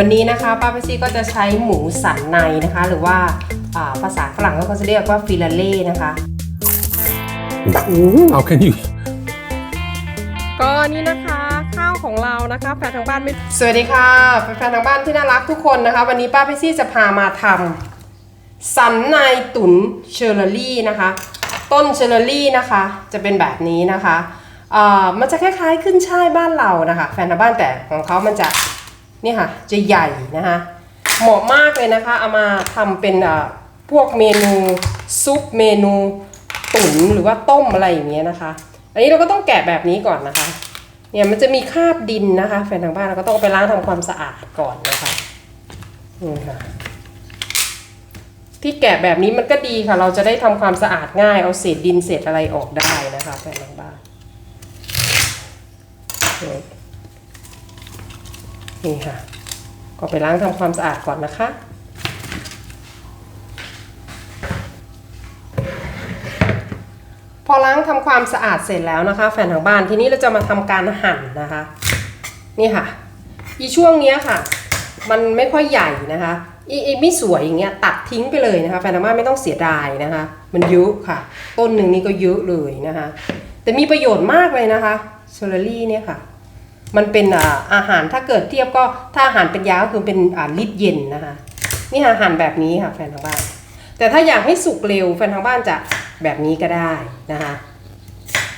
วันนี้นะคะป้าเปซี่ก็จะใช้หมูสันในนะคะ หรือว่าอ่าภาษาฝรั่งก็จะเรียกว่าฟิลาเล่นะคะ How can you? ก็นี่นะคะข้าวของเรานะคะแฟนทางบ้านไม่สวัสดีค่ะแฟนๆทางบ้านที่น่ารักทุกคนนะคะ วันนี้ป้าเปซี่จะพามาทำสันในตุ๋นเชอร์รี่นะคะ ต้นเชอร์รี่นะคะ จะเป็นแบบนี้นะคะอ่ามันจะคล้ายๆขึ้นช่ายบ้านเรานะคะ แฟนทางบ้านแต่ของเขามันจะ นี่ค่ะ จะใหญ่นะคะ เหมาะมากเลยนะคะ เอามาทำเป็นพวกเมนูซุปเมนูตุ๋นหรือว่าต้มอะไรอย่างเงี้ยนะคะ อันนี้เราก็ต้องแกะแบบนี้ก่อนนะคะ เนี่ยมันจะมีคราบดินนะคะแฟนทางบ้านเราก็ต้องเอาไปล้างทำความสะอาดก่อนนะคะนี่ค่ะที่แกะแบบนี้มันก็ดีค่ะ เราจะได้ทำความสะอาดง่าย เอาเศษดินเศษอะไรออกได้นะคะแฟนทางบ้าน นี่ค่ะ ก็ไปล้างทำความสะอาดก่อนนะคะพอล้างทำความสะอาดเสร็จแล้วนะคะ แฟนทางบ้านทีนี้เราจะมาทำการหั่นนะคะ นี่ค่ะ อีช่วงเนี้ยค่ะ มันไม่ค่อยใหญ่นะคะอีอีไม่สวยอย่างเงี้ยตัดทิ้งไปเลยนะคะ แฟนทางบ้านไม่ต้องเสียดายนะคะ มันเยอะค่ะ ต้นหนึ่งนี่ก็เยอะเลยนะคะ แต่มีประโยชน์มากเลยนะคะเชอร์รี่เนี่ยค่ะ มันเป็นอาหารถ้าเกิดเทียบก็ถ้าอาหารเป็นยาก็คือเป็นลิตรเย็นนะคะ นี่ค่ะหั่นแบบนี้ค่ะแฟนทางบ้าน แต่ถ้าอยากให้สุกเร็วแฟนทางบ้านจะแบบนี้ก็ได้นะคะ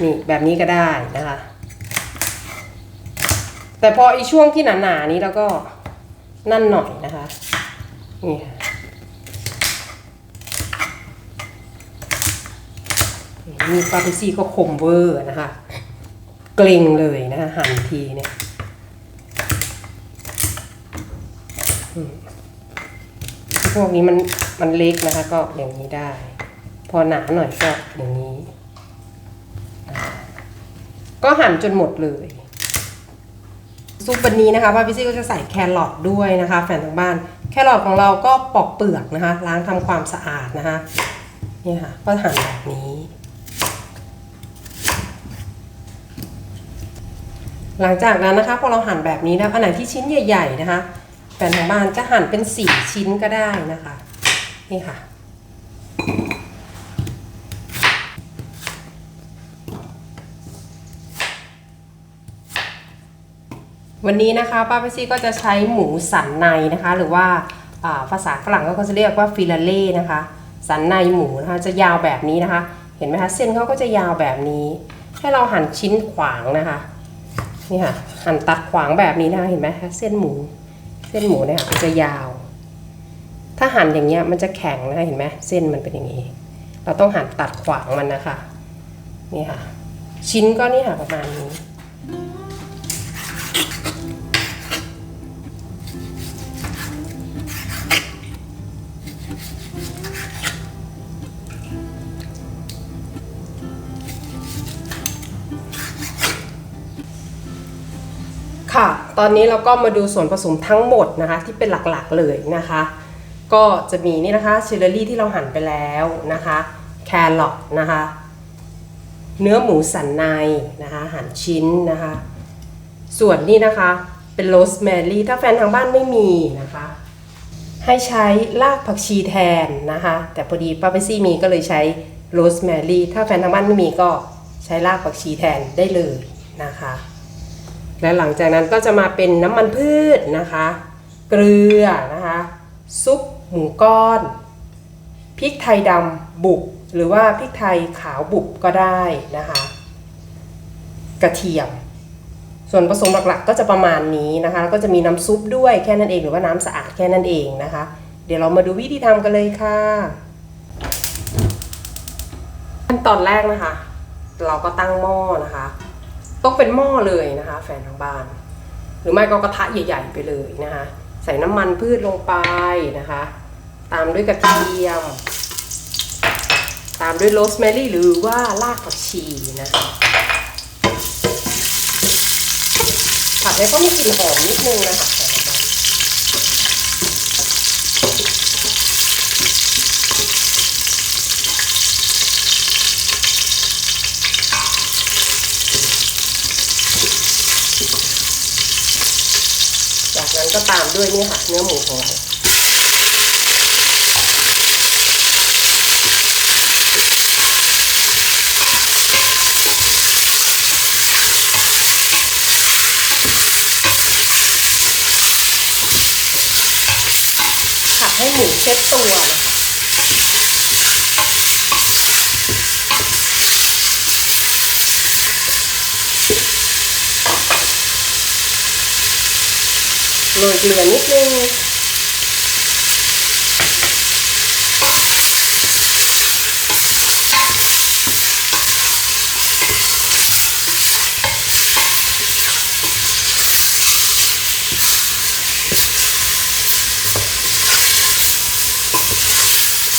นี่แบบนี้ก็ได้นะคะ แต่พออีช่วงที่หนาๆนี้แล้วก็นั่นหน่อยนะคะนี่ค่ะนี่ปาเปซี่ก็คมเวอร์นะคะ เกรงเลยนะคะหั่นทีเนี่ยพวกนี้มันมันเล็กนะคะ ก็อย่างนี้ได้ พอหนาหน่อยก็อย่างนี้ ก็หั่นจนหมดเลยซุปวันนี้นะคะป้าพิซี่ก็จะใส่แครอทด้วยนะคะ แฟนทางบ้าน แครอทของเราก็ปอกเปลือกนะคะ ล้างทำความสะอาดนะคะนี่ค่ะ ก็หั่นแบบนี้ หลังจากนั้นนะคะพอเราหั่นแบบนี้แล้วอันไหนที่ชิ้นใหญ่ ๆ นะคะแฟนทางบ้านจะหั่นเป็นสี่ชิ้นก็ได้นะคะ นี่ค่ะ วันนี้นะคะป้าเปซี่ก็จะใช้หมูสันในนะคะ หรือว่าอ่าภาษาฝรั่งก็จะเรียกว่าฟิลาเล่นะคะ สันในหมูนะคะจะยาวแบบนี้นะคะ เห็นไหมคะเส้นเขาก็จะยาวแบบนี้ ให้เราหั่นชิ้นขวางนะคะ นี่ค่ะหั่นตัดขวางแบบนี้นะคะเห็นไหมคะเส้นหมู เส้นหมูเนี่ยค่ะมันจะยาว ถ้าหั่นอย่างเงี้ยมันจะแข็งนะคะเห็นไหมเส้นมันเป็นอย่างนี้ เราต้องหั่นตัดขวางมันนะคะ นี่ค่ะ ชิ้นก็นี่ค่ะประมาณนี้ ตอนนี้เราก็มาดูส่วนผสมทั้งหมดนะคะ ที่เป็นหลักๆเลยนะคะ ก็จะมีนี่นะคะเชลลี่ที่เราหั่นไปแล้วนะคะแครอทนะคะ เนื้อหมูสันในนะคะหั่นชิ้นนะคะ ส่วนนี้นะคะเป็นโรสแมรี่ถ้าแฟนทางบ้านไม่มีนะคะ ให้ใช้รากผักชีแทนนะคะ แต่พอดีป้าเปซี่มีก็เลยใช้โรสแมรี่ถ้าแฟนทางบ้านไม่มีก็ใช้รากผักชีแทนได้เลยนะคะ และหลังจากนั้นก็จะมาเป็นน้ำมันพืชนะคะ เกลือนะคะ ซุปหมูก้อน พริกไทยดำบุก หรือว่าพริกไทยขาวบุกก็ได้นะคะ กระเทียม ส่วนผสมหลักๆ ก็จะประมาณนี้นะคะแล้วก็จะมีน้ำซุปด้วยแค่นั้นเองหรือว่าน้ำสะอาดแค่นั้นเองนะคะ เดี๋ยวเรามาดูวิธีทำกันเลยค่ะขั้นตอนแรกนะคะ เราก็ตั้งหม้อนะคะ ต้องเป็นหม้อเลยนะคะ แฟนทางบ้าน หรือไม่ก็กระทะใหญ่ ๆ ไปเลยนะคะ ใส่น้ำมันพืชลงไปนะคะ ตามด้วยกระเทียม ตามด้วยโรสแมรี่หรือว่ารากผักชีนะคะผัดให้เขามีกลิ่นหอมนิดนึงนะคะแฟนทางบ้านจาก นั้นก็ตามด้วยนี่ค่ะเนื้อหมูของเราผัดให้หมูเช็ดตัวนะ โรยเกลือนิดนึง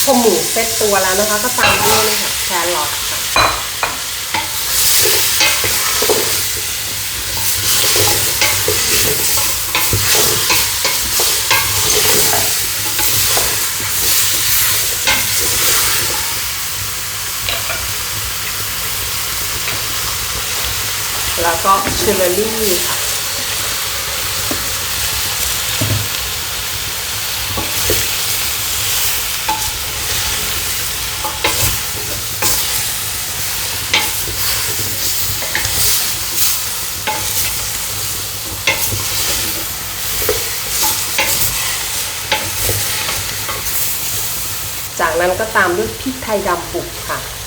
พอหมูเซ็ตตัวแล้วนะคะ ก็ตามด้วยนี่ค่ะแครอท แล้วก็เชอร์รี่ค่ะ จากนั้นก็ตามด้วยพริกไทยดำบุกค่ะ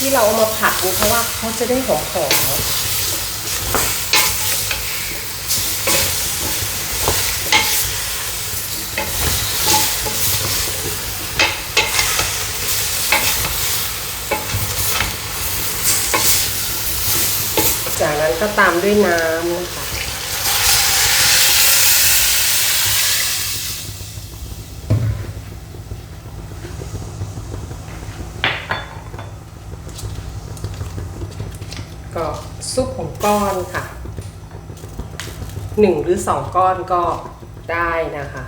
ที่เราเอามาผัดเพราะว่าเขาจะได้หอมๆจากนั้นก็ตามด้วยน้ำนะคะ ก็ซุปของก้อนค่ะหนึ่งหรือสองก้อนก็ได้นะคะ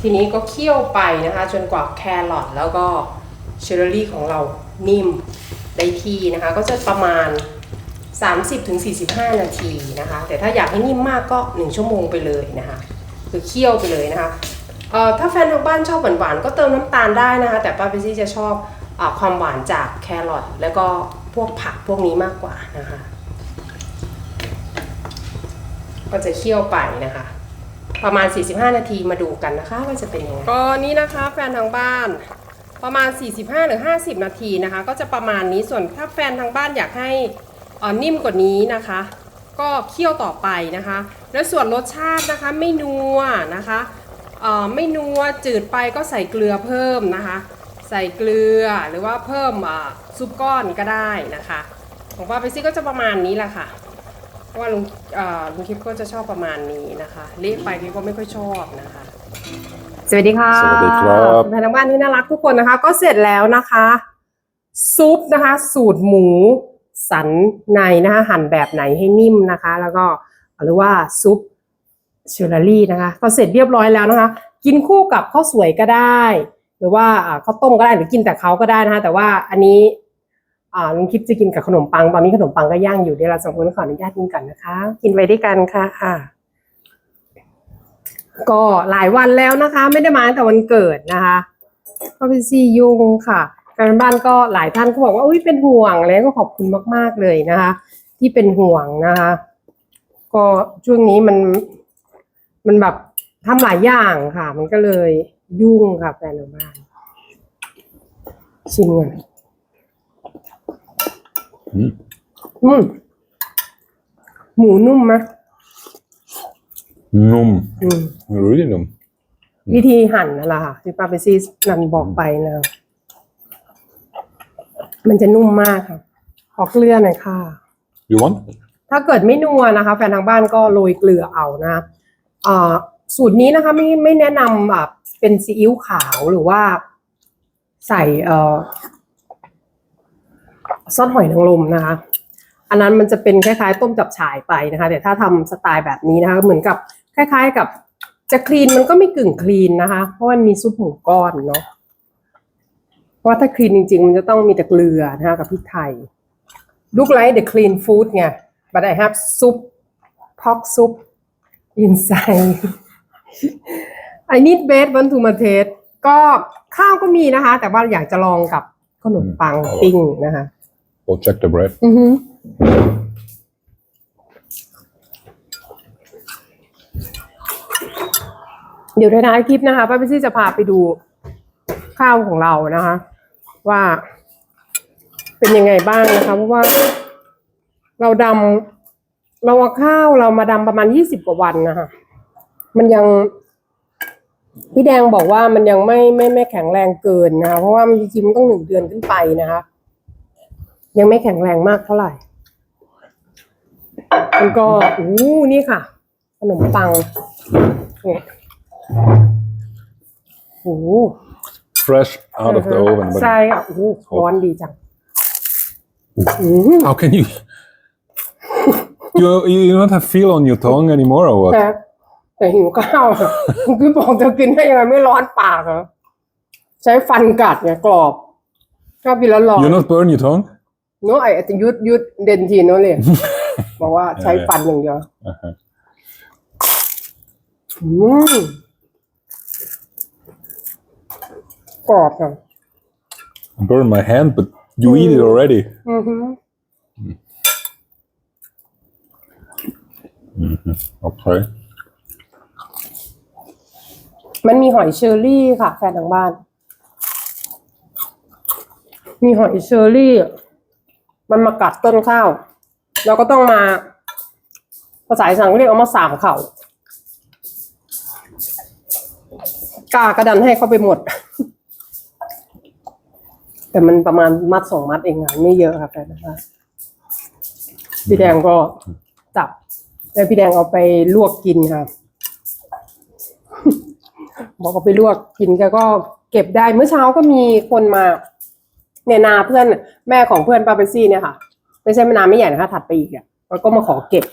ทีนี้ก็เคี่ยวไปนะคะ จนกว่าแครอทแล้วก็เชอร์รี่ของเรานิ่มได้ที่นะคะ ก็จะประมาณ 30-45 นาทีนะคะ แต่ถ้าอยากให้นิ่มมากก็ 1 ชั่วโมงไปเลยนะคะคือเคี่ยวไปเลยนะคะเอ่อถ้าแฟนทางบ้านชอบหวานๆก็เติมน้ำตาลได้นะคะ แต่ป้าเปซี่จะชอบ ความหวานจากแครอทแล้วก็พวกผักพวกนี้มากกว่านะคะ ก็จะเคี่ยวไปนะคะ ประมาณ 45 นาทีมาดูกันนะคะว่าจะเป็นยังไงก็นี่นะคะแฟนทางบ้านประมาณ 45 หรือ 50 นาทีนะคะ ก็จะประมาณนี้ส่วนถ้าแฟนทางบ้านอยากให้อ่อนิ่มกว่านี้นะคะ ก็เคี่ยวต่อไปนะคะ แล้วส่วนรสชาตินะคะไม่นัวนะคะเอ่อไม่นัวจืดไปก็ใส่เกลือเพิ่มนะคะ ใส่เกลือหรือว่าเพิ่มอ่าซุปก้อนก็ได้นะคะ ของป้าไปซี่ก็จะประมาณนี้แหละค่ะเพราะว่าลุงเอ่อลุงคลิปก็จะชอบประมาณนี้นะคะเละไปคลิปก็ไม่ค่อยชอบนะคะ สวัสดีค่ะสวัสดีครับแฟนทางบ้านที่น่ารักทุกคนนะคะ ก็เสร็จแล้วนะคะ ซุปนะคะ สูตรหมูสันในนะคะหั่นแบบไหนให้นิ่มนะคะ แล้วก็หรือว่าซุปเชอร์รี่นะคะ ก็เสร็จเรียบร้อยแล้วนะคะ กินคู่กับข้าวสวยก็ได้ หรือว่าข้าวต้มก็ได้หรือกินแต่เขาก็ได้นะคะแต่ว่าอันนี้ลุงคิดจะกินกับขนมปังตอนนี้ขนมปังก็ย่างอยู่เดี๋ยวเราสองคนขออนุญาตกินกันนะคะ กินไปด้วยกันค่ะอ่าก็หลายวันแล้วนะคะ ไม่ได้มาตั้งแต่วันเกิดนะคะก็เป็นซียุงค่ะการบ้านก็หลายท่านก็บอกว่าอุ้ยเป็นห่วงแล้วก็ขอบคุณมาก ๆเลยนะคะ ที่เป็นห่วงนะคะ ก็ช่วงนี้มันมันแบบทำหลายอย่างค่ะ มันก็เลย ยุ่งค่ะแฟนทางบ้านชิมก่อน Mm. อืมหมูนุ่มไหม Num. อืม Really num. วิธีหั่นนั่นแหละค่ะที่ป้าเปซี่นันบอกไปนะมันจะนุ่มมากค่ะขอเกลือหน่อยค่ะ You want? ถ้าเกิดไม่นัวนะคะ แฟนทางบ้านก็โรยเกลือเอานะอ่า สูตรนี้นะคะไม่ไม่แนะนำแบบเป็นซีอิ๊วขาวหรือว่าใส่เอ่อซอสหอยนางรมนะคะ อันนั้นมันจะเป็นคล้าย ๆ ต้มจับฉ่ายไปนะคะ แต่ถ้าทำสไตล์แบบนี้นะคะ เหมือนกับคล้าย ๆ กับจะคลีนมันก็ไม่กึ่งคลีนนะคะ เพราะมันมีซุปหมูก้อนเนาะเพราะว่าถ้าคลีนจริง ๆ มันจะต้องมีแต่เกลือนะคะกับพริกไทย look like the clean food ไง but I have soup pork soup inside I need bread want to ma taste ก็ข้าวก็มีนะคะ แต่ว่าอยากจะลองกับขนมปังปิ้งนะคะ We'll check the bread. อือฮึเดี๋ยวท้ายๆคลิปนะคะป้าพิซี่จะพาไปดูข้าวของเรานะคะ ว่าเป็นยังไงบ้างนะคะ เพราะว่าเราดำเราเอาข้าวเรามาดำประมาณยี่สิบกว่าวันนะคะ มันยัง พี่แดงบอกว่ามันยังไม่ไม่ไม่แข็งแรงเกินนะคะเพราะว่ามันจริงๆมันต้องหนึ่งเดือนขึ้นไปนะคะยังไม่แข็งแรงมากเท่าไหร่มันก็อู้นี่ค่ะ ขนมปังเนี่ยโอ้โห Fresh out of the oven. But ใช่อะโอ้โหร้อนดีจังอืม how can you? you you don't have feel on your tongue anymore, or what? แต่ แต่หิวข้าวอะคือบอกจะกินได้ยังไงไม่ร้อนปากเหรอใช้ฟันกัดเนี่ยกรอบชอบกินแล้วร้อน You not burn your tongue? โน้ไอ้จะยุดยุดเดนทีโน้เลยบอกว่าใช้ฟันอย่างเดียว Uh-huh. อืมกรอบอะ I burned my hand, but you eat it already. อือฮึ Okay. มันมีหอยเชอรี่ค่ะ แฟนทางบ้าน มีหอยเชอรี่ มันมากัดต้นข้าวเราก็ต้องมา ภาษาอีสานเขาเรียกเอามาสามเข่ากากระดันให้เขาไปหมด แต่มันประมาณมัดสองมัดเองอะไม่เยอะค่ะแฟนนะคะพี่แดงก็จับ แล้วพี่แดงเอาไปลวกกินค่ะ บอกเอาไปลวกกินแกก็เก็บได้เมื่อเช้าก็มีคนมาเนี่ยนาเพื่อนแม่ของเพื่อนป้าเปนซี่เนี่ยค่ะไม่ใช่แม่นาไม่ใหญ่นะคะถัดไปอีกอะแล้วก็มาขอเก็บ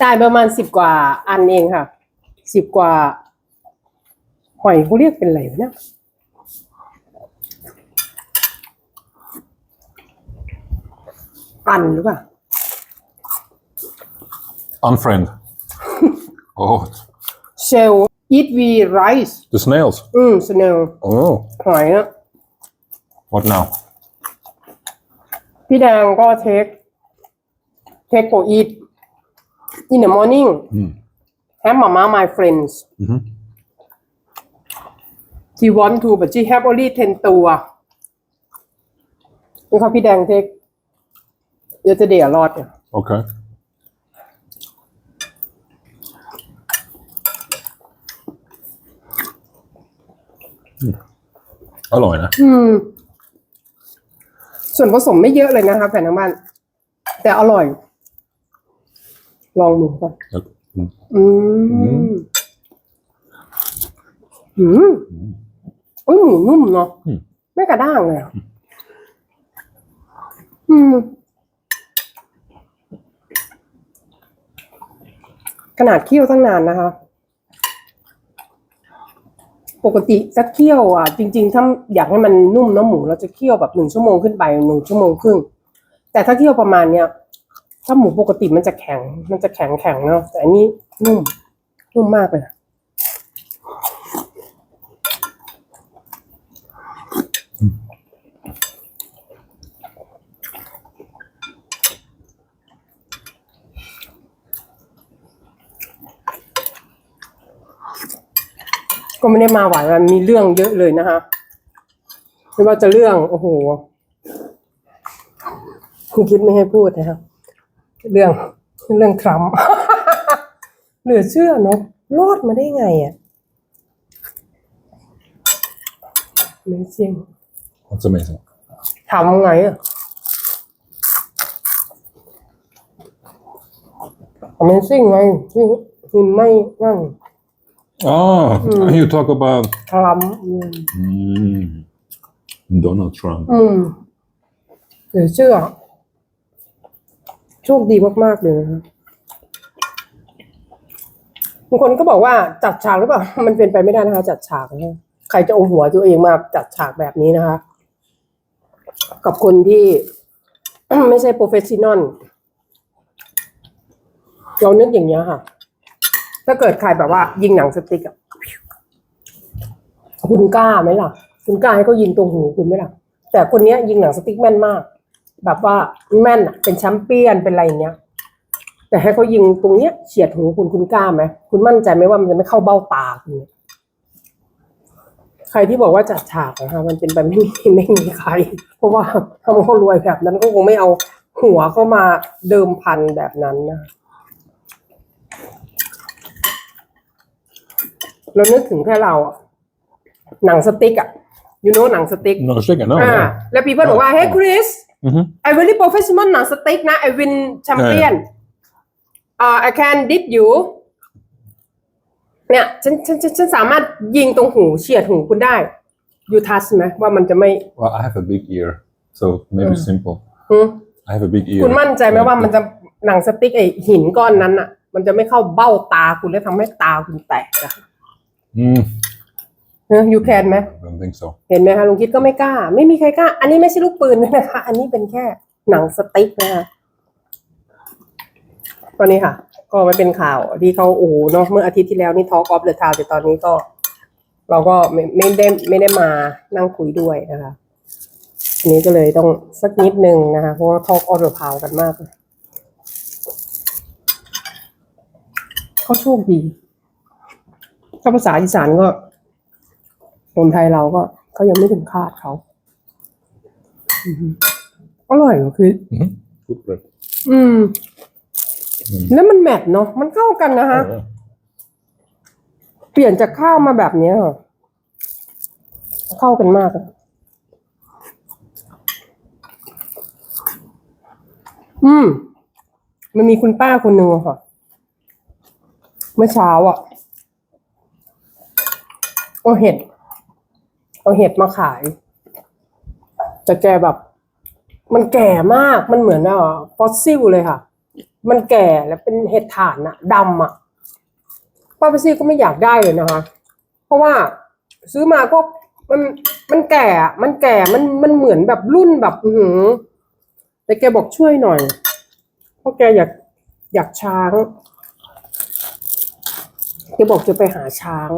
ได้ประมาณสิบกว่าอันเองค่ะสิบกว่าหอยเขาเรียกเป็นอะไรวะเนี่ยอันหรือเปล่า Unfriend. oh, เชล eat we rice the snails. อืม snail Oh, หอยอะ what now? พี่แดงก็เทคเทคโกอีท in the morning Mm. have mama my friends Mhm. she want to but she have only 10 ตัวนี่เขาพี่แดงเทคเดี๋ยวจะเดี๋ยวรอดเนี่ย Okay. อร่อยนะ อืม ส่วนผสมไม่เยอะเลยนะคะแผ่นน้ำมัน แต่อร่อย ลองดูก่อนแล้วอืม อืมอืมโอ้ยหมูนุ่มเนาะอืม ไม่กระด้างเลยอะอืม ขนาดเคี่ยวตั้งนานนะคะ ปกติจะเคี่ยวอะจริงๆ ถ้าอยากให้มันนุ่มเน้ำหมูเราจะเคี่ยวแบบหนึ่งชั่วโมงขึ้นไปหนึ่งชั่วโมงครึ่งแต่ถ้าเคี่ยวประมาณเนี้ยถ้าหมูปกติมันจะแข็ง มันจะแข็งแข็งเนาะแต่อันนี้นุ่มนุ่มมากเลย ก็ไม่ได้มาหวานมันมีเรื่องเยอะเลยนะคะไม่ว่าจะเรื่องโอ้โหคุณคิดไม่ให้พูดนะครับเรื่องเรื่องทรัมป์เหลือเชื่อเนาะรอดมาได้ไงอะ่ะไม่จริง That's amazing. ทำไงอะ่ะ Amazing ไงที่หินไม่นั่น Oh, you talk about ทรัมป์อืม mm, Donald Trump. อืมเหลือเชื่อ โชคดีมาก ๆ เลยนะครับบางคนก็บอกว่าจัดฉากหรือเปล่า มันเป็นไปไม่ได้นะคะจัดฉากนะใครจะเอาหัวตัวเองมาจัดฉากแบบนี้นะคะ กับคนที่ ไม่ใช่โปรเฟชชั่นอล เรานึกอย่างเงี้ยค่ะ ถ้าเกิดใครแบบว่ายิงหนังสติ๊กอะคุณกล้าไหมล่ะ คุณกล้าให้เขายิงตรงหูคุณไหมล่ะ แต่คนเนี้ยยิงหนังสติ๊กแม่นมาก แบบว่าแม่นอะเป็นแชมเปี้ยนเป็นอะไรอย่างเงี้ย แต่ให้เขายิงตรงเนี้ยเฉียดหูคุณคุณกล้าไหมคุณมั่นใจไหมว่ามันจะไม่เข้าเบ้าตาคุณใครที่บอกว่าจัดฉากนะคะมันเป็นไปไม่มีไม่มีใคร เพราะว่าทำเขารวยแบบนั้นก็คงไม่เอาหัวเข้ามาเดิมพันแบบนั้นนะ เรานึกถึงแค่เราอะหนังสติ๊กอะยูโน่หนังสติ๊ก Nog een stukje, no? อ่า Ja. แล้วพี่เพื่อนบอกว่า เฮ้ยคริส Mhm. I very professional หนังสติ๊กนะ I win champion อ่า I can dip you เนี่ยฉันฉันฉันฉันสามารถยิงตรงหูเฉียดหูคุณได้ you touch ไหมว่ามันจะไม่ Well, I have a big ear, so maybe Mm. simple. หืม I have a big ear. คุณมั่นใจไหมว่ามันจะหนังสติ๊กไอหินก้อนนั้นอะ มันจะไม่เข้าเบ้าตาคุณแล้วทำให้ตาคุณแตกอะ Mm, เออ you can ไหม I don't think so. เห็นไหมคะลุงคิดก็ไม่กล้า ไม่มีใครกล้า อันนี้ไม่ใช่ลูกปืนด้วยนะคะ อันนี้เป็นแค่หนังสติ๊กนะคะตอนนี้ค่ะ ก็มันเป็นข่าวที่เขาโอ้โหเนาะเมื่ออาทิตย์ที่แล้วนี่ทอ l k อ f ฟเดอะทาวแต่ตอนนี้ก็ เราก็ไม่ไม่ได้ไม่ได้มานั่งคุยด้วยนะคะอันนี้ก็เลยต้องสักนิดนึงนะคะ เพราะว่าทอ l k อ f ฟเดอะทาวกันมากเลยเขาโชคดี ถ้าภาษาอีสานก็คนไทยเราก็เขายังไม่ถึงคาดเขาอือฮึอร่อยก็คือ Mhm. Goed bread. อืมอืม แล้วมันแมทเนาะมันเข้ากันนะคะ Oh, yeah. เปลี่ยนจากข้าวมาแบบเนี้ยค่ะเข้ากันมากอะอืม มันมีคุณป้าคนหนึ่งอะค่ะ เมื่อเช้าอะ เอาเห็ด เอาเห็ดมาขาย แต่แกแบบ มันแก่มากมันเหมือนอะฟอสซิลเลยค่ะ มันแก่แล้วเป็นเห็ดถ่านอะดำอะป้าไปซี่ก็ไม่อยากได้เลยนะคะ เพราะว่าซื้อมาก็มันมันแก่อะมันแก่ มันมันเหมือนแบบรุ่นแบบอือหือแต่แกบอกช่วยหน่อย เพราะแกอยากอยากช้าง แกบอกจะไปหาช้าง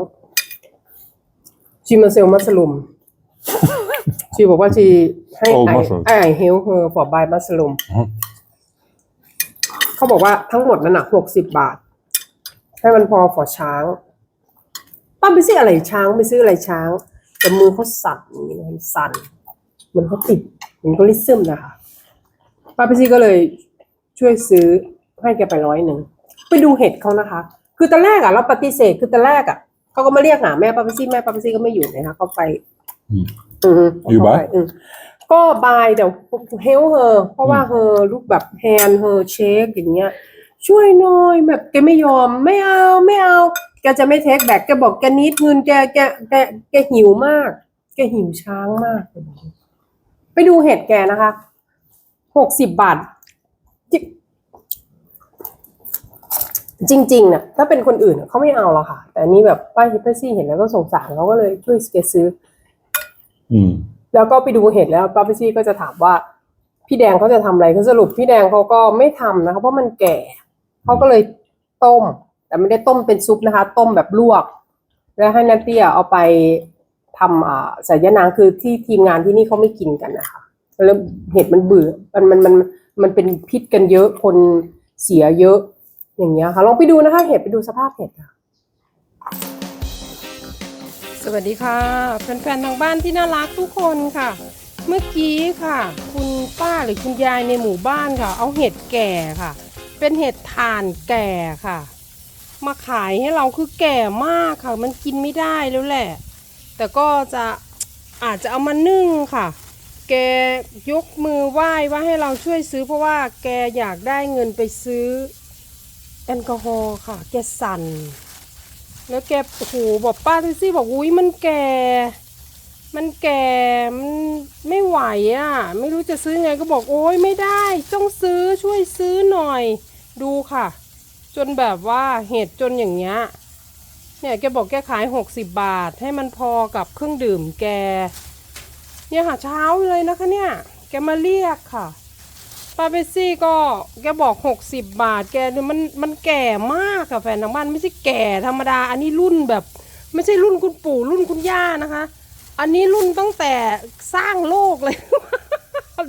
ชีมาเซลมัสลุมชีบอกว่าชีให้ Oh, ไอ mushroom. ไอเฮลเฮอร์ฟอร์บายมัสลุม Mhm. เขาบอกว่าทั้งหมดนั้นหนักหกสิบบาท ให้มันพอฝอช้าง ป้าไปซื้ออะไรช้างไปซื้ออะไรช้าง แต่มือเขาสั่นอย่างนี้นะมันสั่นเหมันเขาติดเหมันก็ริซึมนะคะ ป้าไปซี่ก็เลยช่วยซื้อให้แกไปร้อยหนึ่ง ไปดูเห็ดเขานะคะ คือตอนแรกอะเราปฏิเสธคือตอนแรกอะ เขาก็มาเรียกหาแม่ป้าไปซี่แม่ป้าไปซี่ก็ไม่อยู่นะคะเขาไปอืม อือฮึอยู่บ้าน เขไปอืมก็บายเดี๋ยวเฮลเฮอร์เพราะว่าอืมเฮอร์ลูกแบบแฮนเฮอร์เชคอย่างเงี้ย ช่วยหน่อยแบบแกไม่ยอมไม่เอาไม่เอาแกจะไม่เทคแบกแกบอกแกนิดเงินแกแกแกแกหิวมาก แกหิวช้างมากไปดูเห็ดแกนะคะหกสิบบาทจริง จริงๆน่ะถ้าเป็นคนอื่นน่ะเขาไม่เอาหรอกค่ะ แต่อันนี้แบบป้าฮิปเปอร์ซี่เห็นแล้วก็สงสารเขาก็เลยช่วยแกซื้อ Mm. แล้วก็ไปดูเห็ดแล้วป้าพิซี่ก็จะถามว่า พี่แดงเขาจะทำอะไรคือสรุปพี่แดงเขาก็ไม่ทำนะคะเพราะมันแก่เขาก็เลยต้ม แต่ไม่ได้ต้มเป็นซุปนะคะ ต้มแบบลวก แล้วให้นัตเตี้ยเอาไปทำอ่าใส่ยะนางคือที่ทีมงานที่นี่เขาไม่กินกันนะคะแล้วเห็ดมันเบื่อมันมันมันมันเป็นพิษกันเยอะคนเสียเยอะ อย่างเงี้ยค่ะลองไปดูนะคะเห็ดไปดูสภาพเห็ดค่ะ สวัสดีค่ะแฟนๆทางบ้านที่น่ารักทุกคนค่ะ เมื่อกี้ค่ะ คุณป้าหรือคุณยายในหมู่บ้านค่ะ เอาเห็ดแก่ค่ะ เป็นเห็ดถ่านแก่ค่ะ มาขายให้เราคือแก่มากค่ะ มันกินไม่ได้แล้วแหละ แต่ก็จะอาจจะเอามานึ่งค่ะ แกยกมือไหว้ว่าให้เราช่วยซื้อเพราะว่าแกอยากได้เงินไปซื้อแอ ลกอฮอล์ค่ะ แกสั่น แล้วแกโอ้โหบอกป้าทิซี่บอกอุ้ยมันแก่ มันแก่ มันไม่ไหวอะ ไม่รู้จะซื้อไงก็บอกโอ้ยไม่ได้ ต้องซื้อช่วยซื้อหน่อย ดูค่ะ จนแบบว่าเห็ดจนอย่างเงี้ย เนี่ยแกบอกแกขายหกสิบบาท ให้มันพอกับเครื่องดื่มแก เนี่ยค่ะเช้าเลยนะคะเนี่ย แกมาเรียกค่ะาเบสซี่ก็แกบอกหกสิบบาท แกเนี่ยมันมันแก่มากอะแฟนทางบ้านไม่ใช่แก่ธรรมดา อันนี้รุ่นแบบ ไม่ใช่รุ่นคุณปู่รุ่นคุณย่านะคะ อันนี้รุ่นตั้งแต่สร้างโลกเลย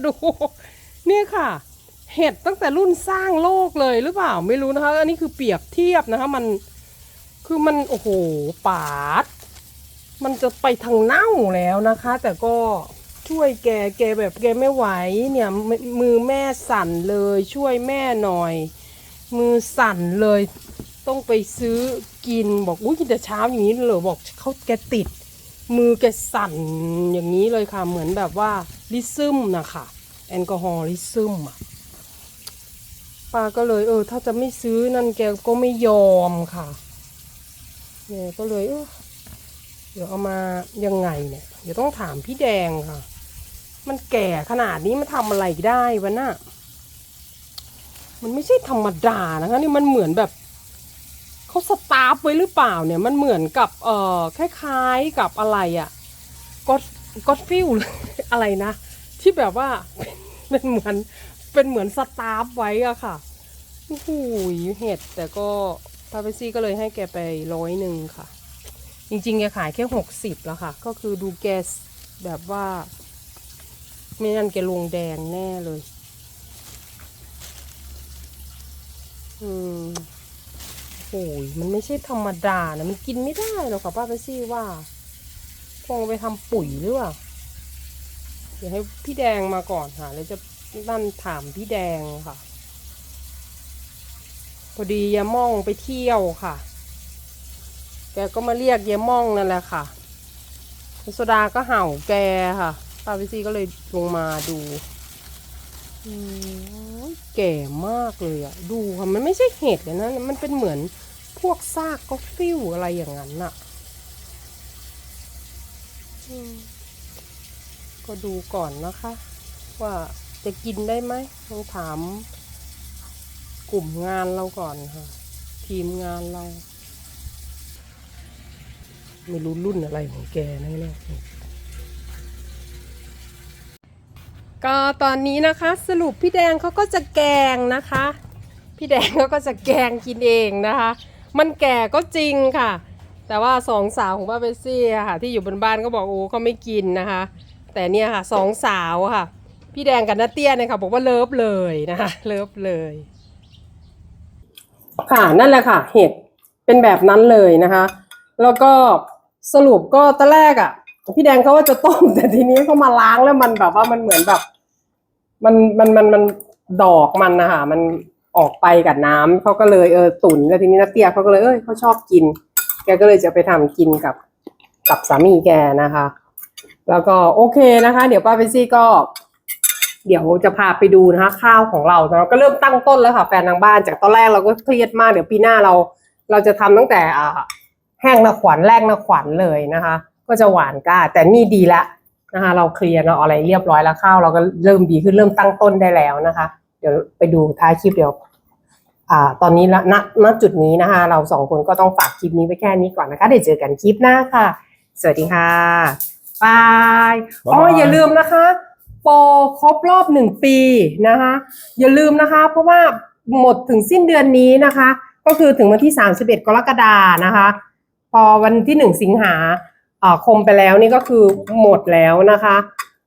ดูนี่ค่ะ เห็ดตั้งแต่รุ่นสร้างโลกเลยหรือเปล่าไม่รู้นะคะ อันนี้คือเปรียบเทียบนะคะ มันคือมันโอ้โหปาด มันจะไปทางเน่าแล้วนะคะ แต่ก็ ช่วยแกแกแบบแกไม่ไหวเนี่ยมือแม่สั่นเลยช่วยแม่หน่อย มือสั่นเลย ต้องไปซื้อกินบอกอุ้ยกินแต่เช้าอย่างนี้เหรอบอกเขาแกติด มือแกสั่นอย่างนี้เลยค่ะ เหมือนแบบว่าลิซึมนะคะแอลกอฮอล์ลิซึมอะป้าก็เลยเออ ถ้าจะไม่ซื้อนั่นแกก็ไม่ยอมค่ะเนี่ยก็เลยเออเดี๋ยวเอามายังไงเนี่ย เดี๋ยวต้องถามพี่แดงค่ะ มันแก่ขนาดนี้มันทำอะไรได้วะน่ะ มันไม่ใช่ธรรมดานะคะนี่มันเหมือนแบบเขาสตาร์ฟไว้หรือเปล่าเนี่ย มันเหมือนกับเอ่อคล้ายๆกับอะไรอะ่ะก็ก็ฟิลอะไรนะ ที่แบบว่าเป็นเหมือนเป็นเหมือนสตาร์ฟไว้อะค่ะโอ้โหเห็ดแต่ก็พาเปซี่ก็เลยให้แกไปร้อยหนึ่งค่ะ จริงๆแกขายแค่หกสิบแล้วค่ะ ก็คือดูแกสแบบว่า ไม่นั่นแกลงแดงแน่เลย อืมโอ้ยมันไม่ใช่ธรรมดานะมันกินไม่ได้หรอกค่ะป้าไปซี่ว่าคงไปทำปุ๋ยหรือเปล่าเดี๋ยวให้พี่แดงมาก่อนค่ะ แล้วจะนั่นถามพี่แดงค่ะ พอดียาม่องไปเที่ยวค่ะ แกก็มาเรียกเยม่องนั่นแหละค่ะคุณโซดาก็เห่าแกค่ะ ป้าวิซีก็เลยลงมาดูอืมแก่มากเลยอะดูค่ะมันไม่ใช่เห็ดเลยนะ มันเป็นเหมือนพวกซากก็ฟิวอะไรอย่างนั้นน่ะอก็ดูก่อนนะคะ ว่าจะกินได้ไหมต้องถามกลุ่มงานเราก่อนค่ะ ทีมงานเรา ไม่รู้รุ่นอะไรของแกนะเนี่ย ก็ตอนนี้นะคะสรุปพี่แดงเขาก็จะแกงนะคะ พี่แดงเขาก็จะแกงกินเองนะคะ มันแก่ก็จริงค่ะ แต่ว่าสองสาวของป้าเบสซี่ค่ะ ที่อยู่บนบ้านก็บอกโอ้เขาไม่กินนะคะ แต่เนี่ยค่ะสองสาวค่ะ พี่แดงกับนาเตี้ยเนี่ยค่ะบอกว่าเลิฟเลยนะคะเลิฟเลย ค่ะนั่นแหละค่ะ เห็ดเป็นแบบนั้นเลยนะคะ แล้วก็สรุปก็ตอนแรกอะพี่แดงเขาว่าจะต้มแต่ทีนี้เขามาล้างแล้วมันแบบว่ามันเหมือนแบบ มันมันมันมันดอกมันนะคะมันออกไปกับน้ำเขาก็เลยเออตุนแล้วทีนี้นาเตียเขาก็เลยเอ้ยเขาชอบกิน แกก็เลยจะไปทำกินกับกับสามีแกนะคะ แล้วก็โอเคนะคะ เดี๋ยวป้าเปซี่ก็ เดี๋ยวจะพาไปดูนะคะ ข้าวของเราเราก็เริ่มตั้งต้นแล้วค่ะแฟนทางบ้านจากตอนแรกเราก็เครียดมากเดี๋ยวปีหน้าเรา เราจะทำตั้งแต่อ่าแห้งนะขวัญแรกนะขวัญเลยนะคะ ก็จะหวานก้าแต่นี่ดีละ นะคะ เราเคลียร์เราอะไรเรียบร้อยแล้วข้าวเราก็เริ่มดีขึ้นเริ่มตั้งต้นได้แล้วนะคะ เดี๋ยวไปดูท้ายคลิปเดี๋ยวอ่าตอนนี้ละณณจุดนี้นะคะ เราสองคนก็ต้องฝากคลิปนี้ไว้แค่นี้ก่อนนะคะเดี๋ยวเจอกันคลิปหน้าค่ะ สวัสดีค่ะบายอ๋ออย่าลืมนะคะโปรครบรอบหนึ่งปีนะคะ อย่าลืมนะคะ เพราะว่าหมดถึงสิ้นเดือนนี้นะคะ ก็คือถึงวันที่ 31 กรกฎานะคะ พอวันที่ 1 สิงหาอ่า คมไปแล้วนี่ก็คือหมดแล้วนะคะ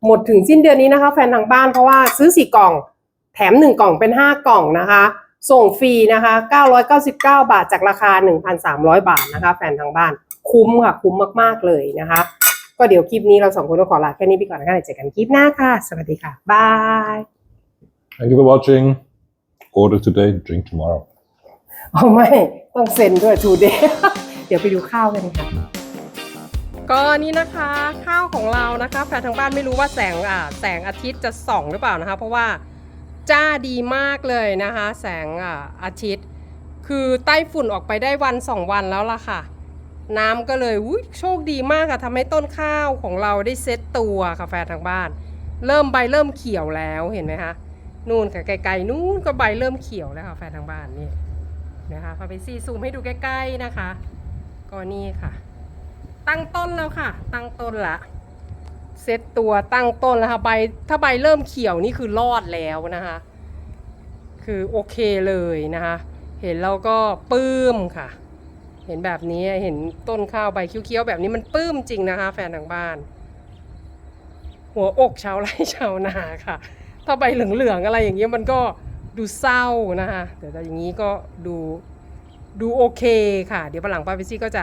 หมดถึงสิ้นเดือนนี้นะคะ แฟนทางบ้านเพราะว่าซื้อ 4 กล่อง แถม 1 กล่องเป็น 5 กล่องนะคะ ส่งฟรีนะคะ 999 บาทจากราคา 1,300 บาทนะคะ แฟนทางบ้านคุ้มค่ะ คุ้มมากๆเลยนะคะ ก็เดี๋ยวคลิปนี้เราสองคนก็ขอลาแค่นี้ไปก่อนนะคะเดี๋ยวเจอกันคลิปหน้าค่ะ สวัสดีค่ะบาย Thank you for watching. Order today, drink tomorrow. เอาไม่ ต้องเซ็นด้วย today เดี๋ยวไปดูข้าวกันค่ะ ก็นี่นะคะข้าวของเรานะคะแฟนทางบ้านไม่รู้ว่าแสงอ่าแสงอาทิตย์จะส่องหรือเปล่านะคะ เพราะว่าจ้าดีมากเลยนะคะ แสงอ่าอาทิตย์ คือไต้ฝุ่นออกไปได้วันสองวันแล้วล่ะค่ะ น้ำก็เลยอุ้ยโชคดีมากค่ะทำให้ต้นข้าวของเราได้เซตตัวค่ะแฟนทางบ้าน เริ่มใบเริ่มเขียวแล้วเห็นไหมคะนู่นค่ะไกลๆนู่นก็ใบเริ่มเขียวแล้วค่ะแฟนทางบ้านนี่นะคะพาไปซีซูมให้ดูใกล้ๆนะคะ ก็นี่ค่ะ ตั้งต้นแล้วค่ะ ตั้งต้นละเซตตัวตั้งต้นแล้วค่ะใบถ้าใบเริ่มเขียวนี่คือรอดแล้วนะคะ คือโอเคเลยนะคะ เห็นแล้วก็ปื้มค่ะ เห็นแบบนี้เห็นต้นข้าวใบเขียวๆแบบนี้มันปื้มจริงนะคะ แฟนทางบ้าน หัวอกชาวไร่ชาวนาค่ะ ถ้าใบเหลืองๆอะไรอย่างเงี้ยมันก็ดูเศร้านะคะแต่ถ้าอย่างนี้ก็ดูดูโอเคค่ะ เดี๋ยววันหลังป้าพิซี่ก็จะ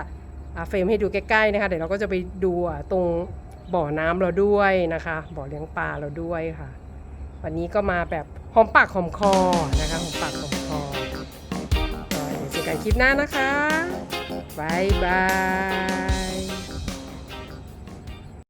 เฟรมให้ดูใกล้ๆนะคะ เดี๋ยวเราก็จะไปดูตรงบ่อน้ำเราด้วยนะคะ บ่อเลี้ยงปลาเราด้วยค่ะ วันนี้ก็มาแบบหอมปากหอมคอนะคะหอมปากหอมคอก็เดี๋ยวเจอกันคลิปหน้านะคะบายบาย